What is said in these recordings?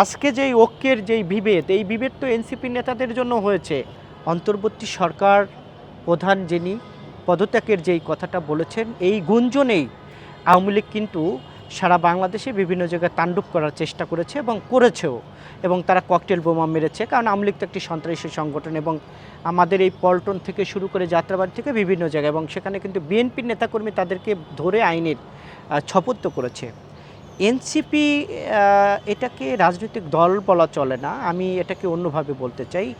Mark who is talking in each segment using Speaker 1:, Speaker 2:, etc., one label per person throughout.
Speaker 1: আজকে যেই ঐক্যের যেই বিভেদ, এই বিভেদ তো এনসিপি নেতাদের জন্য হয়েছে। অন্তর্বর্তী সরকার প্রধান যিনি পদত্যাগের যেই কথাটা বলেছেন, এই গুঞ্জনেই আওয়ামী লীগ কিন্তু সারা বাংলাদেশে বিভিন্ন জায়গায় তাণ্ডব করার চেষ্টা করেছে এবং করেছেও। এবং তারা ককটেল বোমা মেরেছে, কারণ আওয়ামী লীগ তো একটি সন্ত্রাসী সংগঠন এবং আমাদের এই পল্টন থেকে শুরু করে যাত্রাবাড়ি থেকে বিভিন্ন জায়গায় এবং সেখানে কিন্তু বিএনপির নেতাকর্মী তাদেরকে ধরে আইনের ছপত্য করেছে। এনসিপি এটাকে রাজনৈতিক দল বলা চলে না। আমি এটাকে অন্যভাবে বলতে চাই।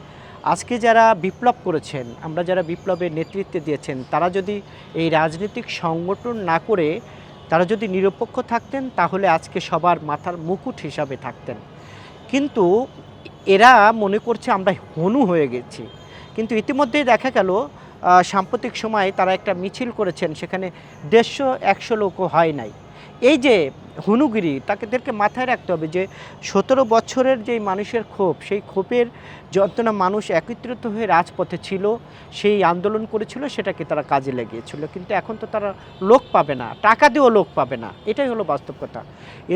Speaker 1: আজকে যারা বিপ্লব করেছেন, আমরা যারা বিপ্লবের নেতৃত্বে দিয়েছেন, তারা যদি এই রাজনৈতিক সংগঠন না করে, তারা যদি নিরপেক্ষ থাকতেন, তাহলে আজকে সবার মাথার মুকুট হিসাবে থাকতেন। কিন্তু এরা মনে করছে আমরা হনু হয়ে গেছি। কিন্তু ইতিমধ্যেই দেখা গেল সাম্প্রতিক সময়ে তারা একটা মিছিল করেছেন, সেখানে দেড়শো একশো লোকও হয় নাই। এই যে হুনুগিরি তাদেরকে মাথায় রাখতে হবে যে সতেরো বছরের যেই মানুষের ক্ষোভ, সেই ক্ষোভের যন্ত্রণা মানুষ একত্রিত হয়ে রাজপথে ছিল, সেই আন্দোলন করেছিল, সেটাকে তারা কাজে লাগিয়েছিল। কিন্তু এখন তো তারা লোক পাবে না, টাকা দিয়েও লোক পাবে না। এটাই হলো বাস্তব কথা।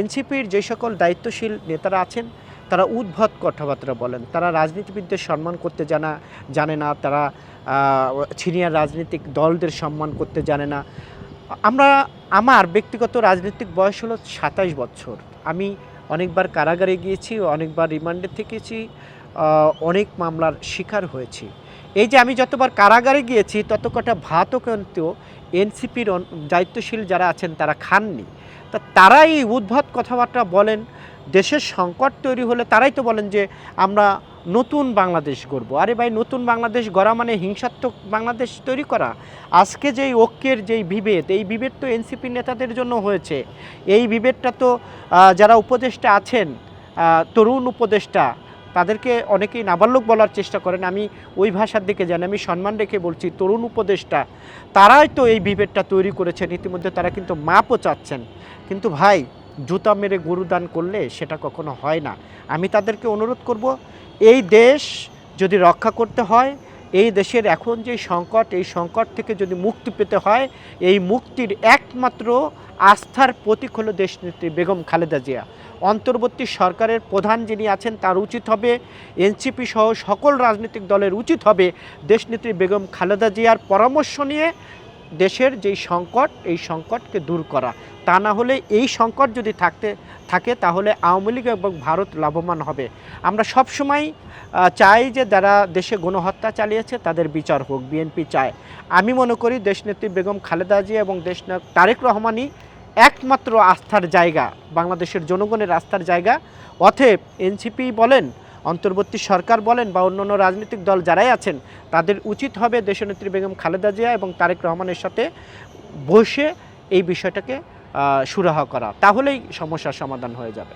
Speaker 1: এনসিপির যে সকল দায়িত্বশীল নেতারা আছেন, তারা উদ্ভট কথাবার্তা বলেন। তারা রাজনীতিবিদদের সম্মান করতে জানা, জানে না। তারা সিনিয়র রাজনৈতিক দলদের সম্মান করতে জানে না। আমরা, আমার ব্যক্তিগত রাজনৈতিক বয়স হলো সাতাইশ বছর। আমি অনেকবার কারাগারে গিয়েছি, অনেকবার রিমান্ডে থেকেছি অনেক মামলার শিকার হয়েছি। এই যে আমি যতবার কারাগারে গিয়েছি তত কটা ভাতও কিন্তু এনসিপির দায়িত্বশীল যারা আছেন তারা খাননি। তা তারাই এই কথাবার্তা বলেন, দেশের সংকট তৈরি হলে তারাই তো বলেন যে আমরা নতুন বাংলাদেশ গড়ব। আরে ভাই, নতুন বাংলাদেশ গড়া মানে হিংসাত্মক বাংলাদেশ তৈরি করা। আজকে যেই ঐক্যের যেই বিভেদ, এই বিভেদ তো এনসিপি নেতাদের জন্য হয়েছে। এই বিভেদটা তো যারা উপদেষ্টা আছেন তরুণ উপদেষ্টা, তাদেরকে অনেকেই নাবালক বলার চেষ্টা করেন। আমি ওই ভাষার দিকে জানি, আমি সম্মান রেখে বলছি, তরুণ উপদেষ্টা, তারাই তো এই বিভেদটা তৈরি করেছেন। ইতিমধ্যে তারা কিন্তু মাপও চাচ্ছেন। কিন্তু ভাই জুতা মেরে গরু দান করলে সেটা কখনো হয় না। আমি তাদেরকে অনুরোধ করব, এই দেশ যদি রক্ষা করতে হয়, এই দেশের এখন যে সংকট, এই সংকট থেকে যদি মুক্তি পেতে হয়, এই মুক্তির একমাত্র আস্থার প্রতীক হলো দেশনেত্রী বেগম খালেদা জিয়া। অন্তর্বর্তী সরকারের প্রধান যিনি আছেন, তার উচিত হবে, এনসিপি সহ সকল রাজনৈতিক দলের উচিত হবে, দেশনেত্রী বেগম খালেদা জিয়ার পরামর্শ নিয়ে দেশের যেই সংকট, এই সংকটকে দূর করা। তা না হলে এই সংকট যদি থাকতে, থাকে তাহলে আওয়ামী লীগ এবং ভারত লাভবান হবে। আমরা সবসময় চাই যে যারা দেশে গণহত্যা চালিয়েছে তাদের বিচার হোক, বিএনপি চায়। আমি মনে করি দেশনেত্রী বেগম খালেদা জিয়া এবং দেশনায়ক তারেক রহমানই একমাত্র আস্থার জায়গা, বাংলাদেশের জনগণের আস্থার জায়গা। অতএব এনসিপি বলেন অন্তর্বর্তী সরকার বলেন বা অন্যান্য রাজনৈতিক দল যারাই আছেন, তাদের উচিত হবে দেশনেত্রী বেগম খালেদা জিয়া এবং তারেক রহমানের সাথে বসে এই বিষয়টাকে সুরাহা করা। তাহলেই সমস্যার সমাধান হয়ে যাবে।